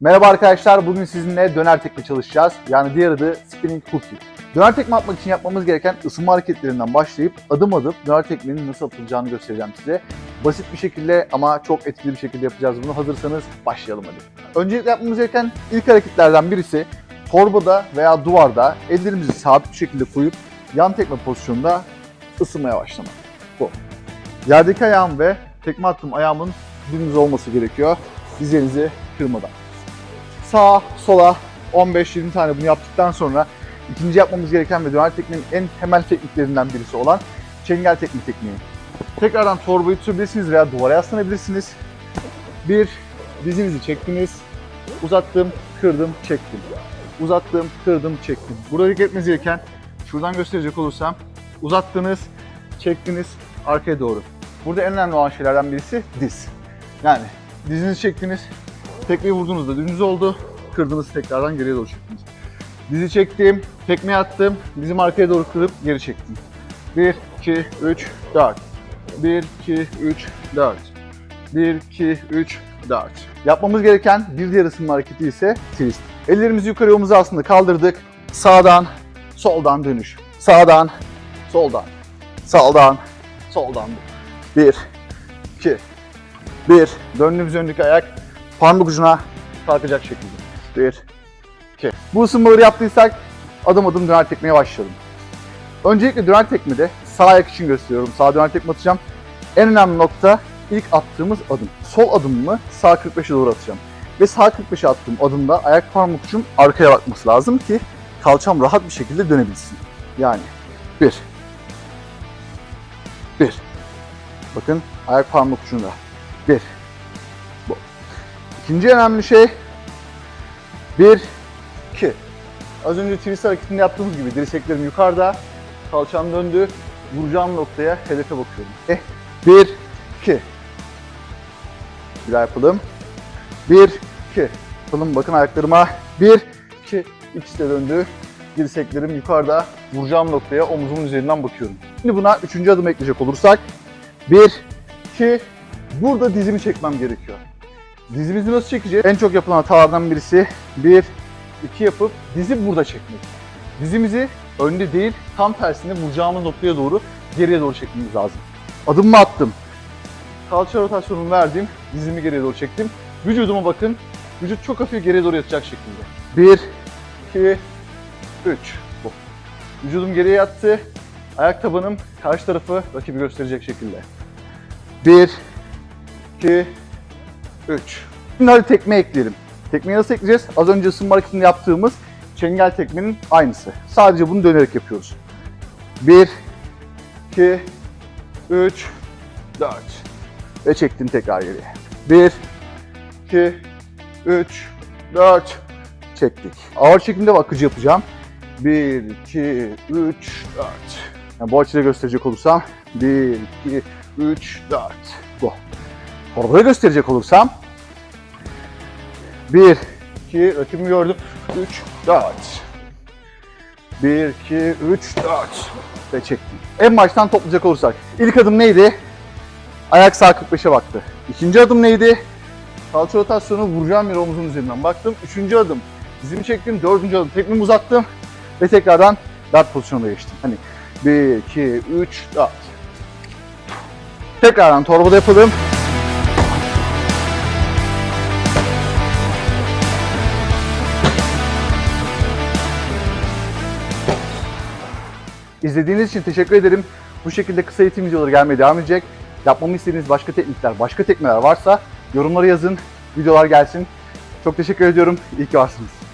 Merhaba arkadaşlar, bugün sizinle döner tekme çalışacağız. Yani diğer adı spinning hook kick. Döner tekme atmak için yapmamız gereken ısınma hareketlerinden başlayıp adım adım döner tekmenin nasıl atılacağını göstereceğim size. Basit bir şekilde ama çok etkili bir şekilde yapacağız bunu. Hazırsanız başlayalım hadi. Öncelikle yapmamız gereken ilk hareketlerden birisi torbada veya duvarda ellerimizi sabit bir şekilde koyup yan tekme pozisyonunda ısınmaya başlamak. Bu. Yerdeki ayağım ve tekme attığım ayağımın dümdüz olması gerekiyor. Dizlerinizi kırmadan. Sağa, sola 15-20 tane bunu yaptıktan sonra ikinci yapmamız gereken ve döner tekniğin en temel tekniklerinden birisi olan çengel tekniği tekniği. Tekrardan torbayı tutabilirsiniz veya duvara yaslanabilirsiniz. Bir, dizinizi çektiniz. Uzattım, kırdım, çektim. Uzattım, kırdım, çektim. Burada dikkat etmeniz gereken, şuradan gösterecek olursam, uzattınız, çektiniz, arkaya doğru. Burada en önemli olan şeylerden birisi diz. Yani dizinizi çektiniz, tekmeyi vurduğunuzda dümdüz oldu, kırdınız tekrardan geriye doğru çektiniz. Dizi çektim, tekmeyi attım, dizimi arkaya doğru kırıp geri çektim. 1, 2, 3, 4. 1, 2, 3, 4. 1, 2, 3, 4. Yapmamız gereken bir diğer ısınma hareketi ise twist. Ellerimizi yukarı omuza aslında kaldırdık. Sağdan, soldan dönüş. Sağdan, soldan, sağdan, soldan. 1, 2, 1. Döndüğümüz öndeki ayak parmak ucuna kalkacak şekilde. 1, 2. Bu ısınmaları yaptıysak adım adım döner tekmeye başlayalım. Öncelikle döner tekmede sağ ayak için gösteriyorum. Sağ döner tekme atacağım. En önemli nokta ilk attığımız adım. Sol adımımı sağ 45'e doğru atacağım. Ve sağ 45'e attığım adımda ayak parmak ucum arkaya bakması lazım ki kalçam rahat bir şekilde dönebilsin. Yani 1 1 Bakın ayak parmak ucunda. 1 Bu. İkinci önemli şey 1 2 Az önce twist hareketinde yaptığımız gibi dirseklerim yukarıda, kalçam döndü, vuracağım noktaya hedefe bakıyorum. Eh, 1 2 Bir daha yapalım. 1 2 Yapalım bakın ayaklarıma. 1 2 İkisi de döndü. Dirseklerim yukarıda, vuracağım noktaya omuzumun üzerinden bakıyorum. Şimdi buna üçüncü adım ekleyecek olursak 1 2 Burada dizimi çekmem gerekiyor. Dizimizi nasıl çekeceğiz? En çok yapılan hatalardan birisi 1 2 yapıp dizi burada çekmek. Dizimizi önde değil, tam tersine vuracağımız noktaya doğru geriye doğru çekmemiz lazım. Adımımı attım. Kalça rotasyonumu verdim. Dizimi geriye doğru çektim. Vücuduma bakın. Vücut çok hafif geriye doğru yatacak şekilde. 1 2 3 Bu. Vücudum geriye yattı. Ayak tabanım karşı tarafı rakibi gösterecek şekilde. 1 2 3 Şimdi tekme ekleyelim. Tekmeyi nasıl ekleyeceğiz? Az önce ısınma hareketinde yaptığımız çengel tekmenin aynısı. Sadece bunu dönerek yapıyoruz. 1 2 3 4 Ve çektim tekrar geriye. 1 2 3 4 Çektik. Ağır çekimde akıcı yapacağım. 1 2 3 4 yani bu açıda gösterecek olursam 1 2 3 4 Bu. Torbada gösterecek olursam 1, 2, rakibimi gördüm. 3, 4. 1, 2, 3, 4. Ve çektim. En baştan toplayacak olursak. İlk adım neydi? Ayak sağ 45'e baktı. İkinci adım neydi? Kalça rotasyonu vuracağım bir omuzun üzerinden baktım. Üçüncü adım dizimi çektim. Dördüncü adım tekmemi uzattım. Ve tekrardan dart pozisyonuna geçtim. Hani 1, 2, 3, 4. Tekrardan torbada yapalım. İzlediğiniz için teşekkür ederim. Bu şekilde kısa eğitim videoları gelmeye devam edecek. Yapmamı istediğiniz başka teknikler, başka tekmeler varsa yorumlara yazın. Videolar gelsin. Çok teşekkür ediyorum. İyi ki varsınız.